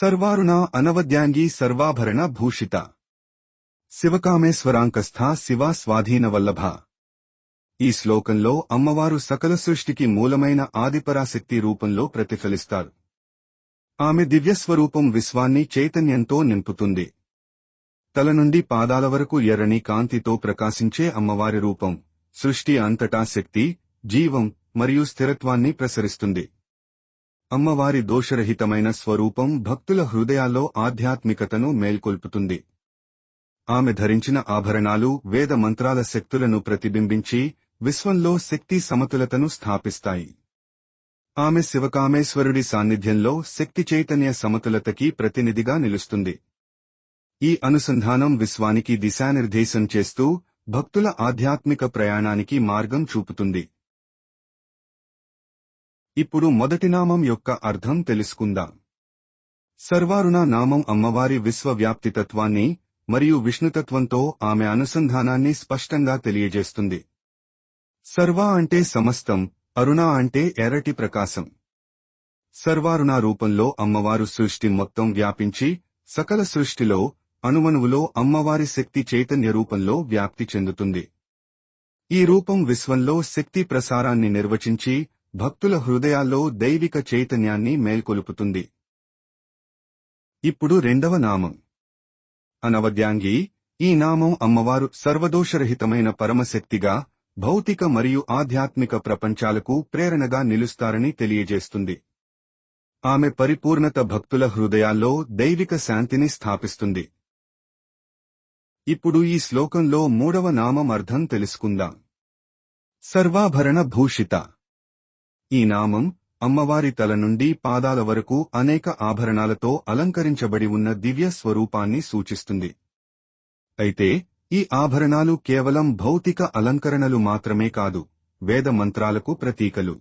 సర్వారుణ అనవద్యాంగి సర్వాభరణ భూషిత. శివకామేశ్వరాంకస్థ శివ స్వాధీన వల్లభ ఈ శ్లోకంలో అమ్మవారు సకల సృష్టికి మూలమైన ఆదిపరాశక్తి రూపంలో ప్రతిఫలిస్తారు. ఆమె దివ్యస్వరూపం విశ్వాన్ని చైతన్యంతో నింపుతుంది. తల నుండి పాదాల వరకు ఎర్రని కాంతితో ప్రకాశించే అమ్మవారి రూపం సృష్టి అంతటా శక్తి జీవం మరియు స్థిరత్వాన్ని ప్రసరిస్తుంది. అమ్మవారి దోషరహితమైన స్వరూపం భక్తుల హృదయాల్లో ఆధ్యాత్మికతను మేల్కొల్పుతుంది. ఆమె ధరించిన ఆభరణాలు వేద మంత్రాల శక్తులను ప్రతిబింబించి విశ్వంలో శక్తి సమతులతను స్థాపిస్తాయి. ఆమె శివకామేశ్వరుడి సాన్నిధ్యంలో శక్తి చైతన్య సమతులతకి ప్రతినిధిగా నిలుస్తుంది. ఈ అనుసంధానం విశ్వానికి దిశానిర్దేశం చేస్తూ భక్తుల ఆధ్యాత్మిక ప్రయాణానికి మార్గం చూపుతుంది. ఇప్పుడు మొదటి నామం యొక్క అర్థం తెలుసుకుందాం? సర్వారుణ నామం అమ్మవారి విశ్వవ్యాప్తితత్వాన్ని మరియు విష్ణుతత్వంతో ఆమె అనుసంధానాన్ని స్పష్టంగా తెలియజేస్తుంది. సర్వ అంటే సమస్తం అరుణ అంటే ఎర్రటి ప్రకాశం. సర్వారుణ రూపంలో అమ్మవారు సృష్టి మొత్తం వ్యాపించి సకల సృష్టిలో అణువణువులో అమ్మవారి శక్తి చైతన్య రూపంలో వ్యాప్తి చెందుతుంది. ఈ రూపం విశ్వంలో శక్తి ప్రసారాన్ని నిర్వచించి భక్తుల హృదయాల్లో దైవిక చైతన్యాన్ని మేల్కొలుపుతుంది. ఇప్పుడు రెండవ నామం. అనవద్యాంగి ఈ నామం అమ్మవారు సర్వదోషరహితమైన పరమశక్తిగా భౌతిక మరియు ఆధ్యాత్మిక ప్రపంచాలకు ప్రేరణగా నిలుస్తారని తెలియజేస్తుంది. ఆమె పరిపూర్ణత భక్తుల హృదయాల్లో దైవిక శాంతిని స్థాపిస్తుంది. ఇప్పుడు ఈ శ్లోకంలో మూడవ నామం అర్థం తెలుసుకుందాం. సర్వాభరణ భూషిత. ఈ నామం అమ్మవారి తల నుండి పాదాల వరకు అనేక ఆభరణాలతో అలంకరించబడి ఉన్న దివ్య స్వరూపాన్ని సూచిస్తుంది. అయితే ఈ ఆభరణాలు కేవలం భౌతిక అలంకరణలు మాత్రమే కాదు వేద మంత్రాలకు ప్రతీకలు.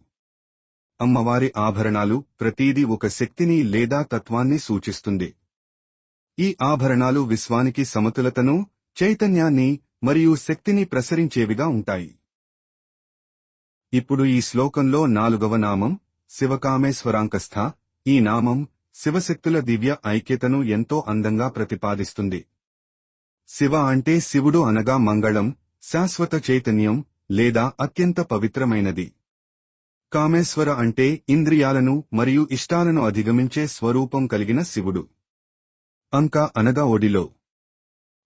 అమ్మవారి ఆభరణాలు ప్రతీది ఒక శక్తిని లేదా తత్వాన్ని సూచిస్తుంది. ఈ ఆభరణాలు విశ్వానికి సమతులతను చైతన్యాన్ని మరియు శక్తిని ప్రసరించేవిగా ఉంటాయి. ఇప్పుడు ఈ శ్లోకంలో నాలుగవ నామం శివకామేశ్వరాంకస్థ. ఈ నామం శివశక్తుల దివ్య ఐక్యతను ఎంతో అందంగా ప్రతిపాదిస్తుంది. శివ అంటే శివుడు అనగా మంగళం శాశ్వత చైతన్యం లేదా అత్యంత పవిత్రమైనది. కామేశ్వర అంటే ఇంద్రియాలను మరియు ఇష్టాలను అధిగమించే స్వరూపం కలిగిన శివుడు. అంక అనగా ఒడిలో.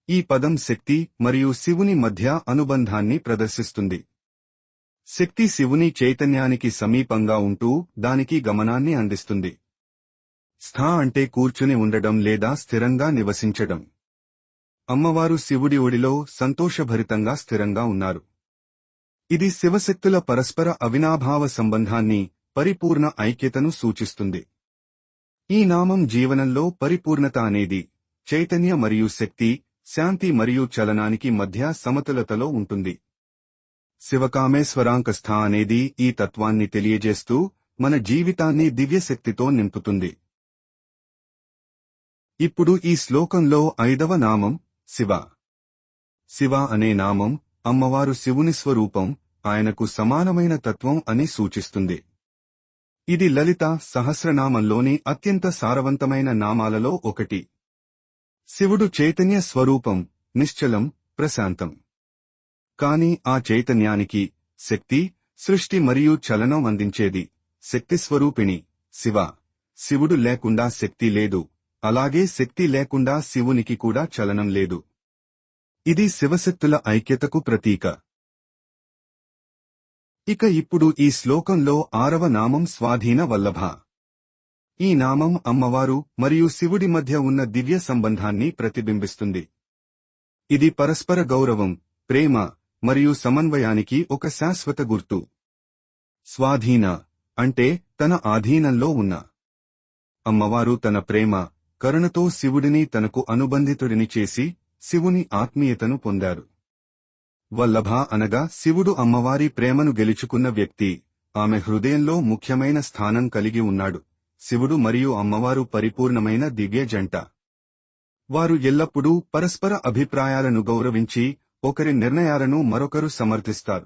ఈ పదం శక్తి మరియు శివుని మధ్య అనుబంధాన్ని ప్రదర్శిస్తుంది. శక్తి శివుని చైతన్యానికి సమీపంగా ఉంటూ దానికి గమనాన్ని అందిస్తుంది. స్థా అంటే కూర్చుని ఉండడం లేదా స్థిరంగా నివసించడం. అమ్మవారు శివుడి ఒడిలో సంతోషభరితంగా స్థిరంగా ఉన్నారు. ఇది శివశక్తుల పరస్పర అవినాభావ సంబంధాన్ని పరిపూర్ణ ఐక్యతను సూచిస్తుంది. ఈ నామం జీవనంలో పరిపూర్ణత అనేది చైతన్య మరియు శక్తి శాంతి మరియు చలనానికి మధ్య సమతులతలో ఉంటుంది. శివకామేశ్వరాంకస్థ అనేది ఈ తత్వాన్ని తెలియజేస్తూ మన జీవితాన్ని దివ్యశక్తితో నింపుతుంది. ఇప్పుడు ఈ శ్లోకంలో ఐదవ నామం శివ. శివ అనే నామం అమ్మవారు శివుని స్వరూపం ఆయనకు సమానమైన తత్వం అని సూచిస్తుంది. ఇది లలిత సహస్రనామంలోని అత్యంత సారవంతమైన నామాలలో ఒకటి. శివుడు చైతన్య స్వరూపం నిశ్చలం ప్రశాంతం. కాని ఆ చైతన్యానికి శక్తి సృష్టి మరియు చలనం అందించేది శక్తి స్వరూపిణి శివ. శివుడు లేకుండా శక్తి లేదు. అలాగే శక్తి లేకుండా శివునికి కూడా చలనం లేదు. ఇది శివశక్తుల ఐక్యతకు ప్రతీక. ఇక ఇప్పుడు ఈ శ్లోకంలో ఆరవ నామం స్వాధీన వల్లభ. ఈ నామం అమ్మవారు మరియు శివుడి మధ్య ఉన్న దివ్య సంబంధాన్ని ప్రతిబింబిస్తుంది. ఇది పరస్పర గౌరవం ప్రేమ మరియు సమన్వయానికి ఒక శాశ్వత గుర్తు. స్వాధీన అంటే తన ఆధీనంలో ఉన్న. అమ్మవారు తన ప్రేమ కరుణతో శివుడిని తనకు అనుబంధితుడిని చేసి శివుని ఆత్మీయతను పొందారు. వల్లభ అనగా శివుడు అమ్మవారి ప్రేమను గెలుచుకున్న వ్యక్తి. ఆమె హృదయంలో ముఖ్యమైన స్థానం కలిగి ఉన్నాడు. శివుడు మరియు అమ్మవారు పరిపూర్ణమైన దివ్య జంట. వారు ఎల్లప్పుడూ పరస్పర అభిప్రాయాలను గౌరవించి ఒకరి నిర్ణయాలను మరొకరు సమర్థిస్తారు.